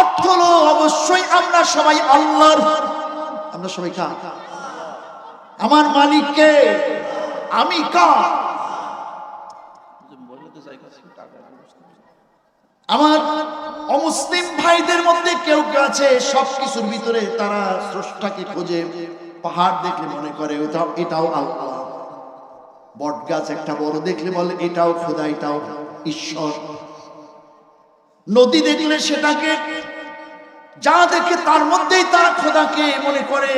অর্থ হলো অবশ্যই আমরা সবাই আল্লাহর। আমরা সবাই আমার মালিককে আমি আমার অমুসলিম ভাইদের মধ্যে কেউ কেউ আছে সব কিছুর ভিতরে তারা স্রষ্টাকে খোঁজে, পাহাড় দেখলে মনে করে, ওটাও, এটাও আল্লাহ। বট গাছ একটা বড় দেখলে বলে, এটাও খোদা, এটাও ঈশ্বর। নদী দেখলে সেটাকে যা দেখে তার মধ্যেই তারা খোদাকে মনে করে।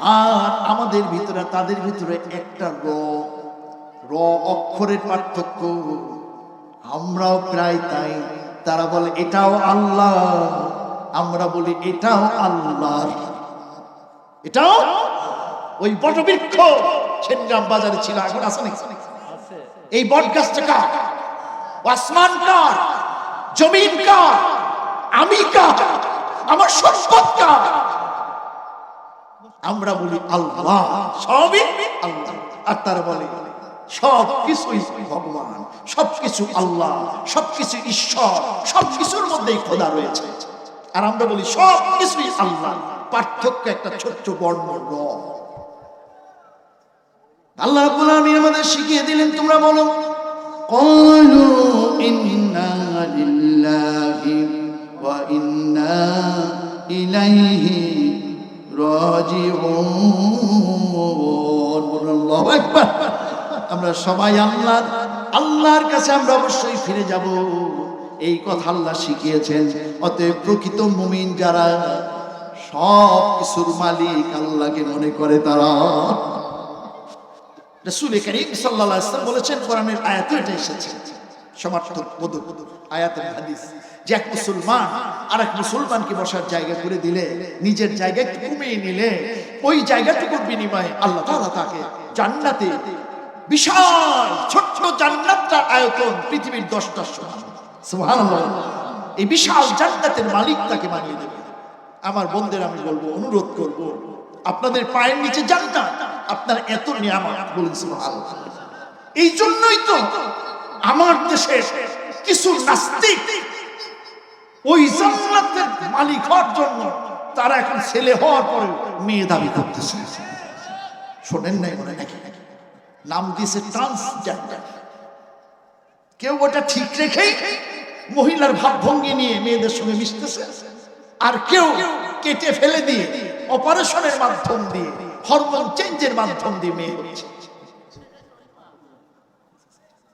আর আমাদের ভিতরে তাদের ভিতরে একটা র র অক্ষরের পার্থক্য। আমরাও প্রায় তাই। তারা বলে এটাও আল্লাহ। আমরা বলি এটাও আল্লাহ। এটাও ওই বটবৃক্ষ। ছেনগ্রাম বাজারে ছিল এখন আছে নাকি? এই বট গাছটা কার আসমান কার? জমিন কার? আমি কার? আমার সম্পদ কার? আমরা বলি আল্লাহ। সবই আল্লাহ। আর তার বলে সব কিছুই ভগবান, সবকিছু আল্লাহ, সবকিছু ঈশ্বর, সবকিছুর মধ্যেই খোদা রয়েছে। আর আমরা বলি, সবকিছুই আল্লাহ। পার্থক্য একটা ছোট্ট বর্ণ র। আল্লাহ আমাদের শিখিয়ে দিলেন, তোমরা বলো, কলু ইন্না لله وإنا إليه راجعون বলুন আল্লাহু আকবার আমরা সবাই আল্লাহ আল্লাহর কাছে আমরা অবশ্যই ফিরে যাব এই কথা আল্লাহ শিখিয়েছেন অতএব প্রকৃত মুমিন যারা সব কিছুর মালিক আল্লাহকে মনে করে তারা রসুল করিম সাল্লাল্লাহু আলাইহি ওয়াসাল্লাম বলেছেন কোরআনের আয়াতে এটা এসেছে সমার্থক বদু আয়াতের হাদিস। যে এক মুসলমান আর এক মুসলমানকে বসার জায়গা করে দিলে, নিজের জায়গা একটু কমিয়ে নিলে, ওই জায়গাটুকুর বিনিময়ে আল্লাহ তাআলা তাকে জান্নাতে বিশাল ছোট্ট জান্নাতটার আয়তন পৃথিবীর দশটার সমান। এই বিশাল জান্নাতের মালিক তাকে বানিয়ে দেবে। আমার বন্ধুদের আমি বলব, অনুরোধ করব, আপনাদের পায়ের নিচে জান্নাত আপনার এত নিয়ামত, বলেন সুবহানাল্লাহ। এই জন্যই তো আমার দেশে কিছু নাস্তিক ওই জান্নাতের মালিক হওয়ার জন্য তারা এখন ছেলে হওয়ার পরে মেয়ে দাবি করতেছে। শোনেন নাই মনে নাকি? নাম দিয়েছে ট্রান্সজেন্ডার কেউ ওটা ঠিক রেখেই মহিলার ভাবভঙ্গি নিয়ে মেয়েদের সঙ্গে মিশতেছে। আর কেউ কেটে ফেলে দিয়ে অপারেশনের মাধ্যম দিয়ে হরমোন চেঞ্জের মাধ্যম দিয়ে মেয়ে হচ্ছে।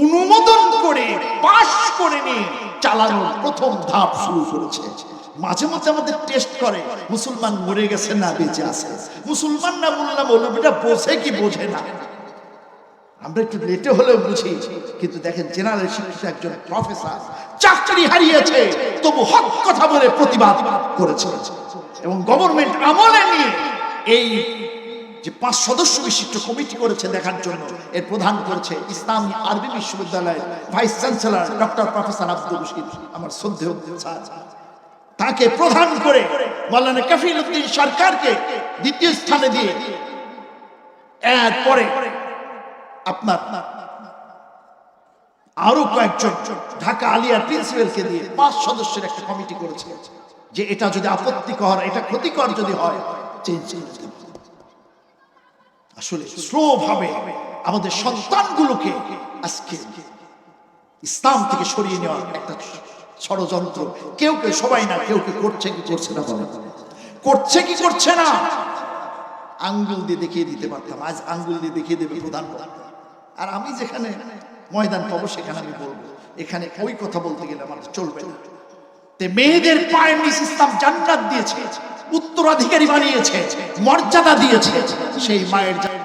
অনুমোদন করে, পাশ করে নিয়ে চালানোর প্রথম ধাপ শুরু করেছে। মাঝে মাঝে আমাদের টেস্ট করে, মুসলমান মরে গেছে না বেঁচে আছে। মুসলমান না বললাম মৌলবীটা বোঝে কি বোঝে না। আমরা একটু লেটে হলেও বুঝি, কিন্তু দেখেন জেনারেল শিক্ষিত একজন প্রফেসর চাকরি হারিয়েছে, তবু হক কথা বলে প্রতিবাদ করেছে। এবং গভর্নমেন্ট আমলে নিয়ে এই যে পাঁচ সদস্য বিশিষ্ট কমিটি করেছে দেখার জন্য। এর প্রধান করেছে ইসলামী আরবি বিশ্ববিদ্যালয়ের vice chancellor doctor professor Abdul Rashid, আমার শ্রদ্ধেয় তাকে প্রধান করে মাওলানা কফিল উদ্দিন সরকারকে দ্বিতীয় স্থানে দিয়ে এরপরে আপনার আরও কয়েকজন ঢাকা আলিয়ার প্রিন্সিপালকে দিয়ে পাঁচ সদস্যের একটা কমিটি করেছে। যে এটা যদি আপত্তিকর, এটা ক্ষতিকর যদি হয় চেঞ্জ করে দেব। আসলে স্লো ভাবে আমাদের সন্তানগুলোকে আজকে ইসলাম থেকে সরিয়ে নেওয়ার একটা ষড়যন্ত্র। কেউ কেউ সবাই না, কেউ কেউ করছে কি করছে না করছে কি করছে না? আঙ্গুল দিয়ে দেখিয়ে দিতে পারতাম। আজ আঙ্গুল দিয়ে দেখিয়ে দেবে প্রধান আর আমি যেখানে ময়দান পাবো, সেখানে আমি বলব, এখানে ওই কথা বলতে গেলে আমার চলবে না। মেয়েদের পায়ের নিচ ইসলাম জান্নাত দিয়েছে। উত্তরাধিকারী বানিয়েছে মর্যাদা দিয়েছে সেই মায়ের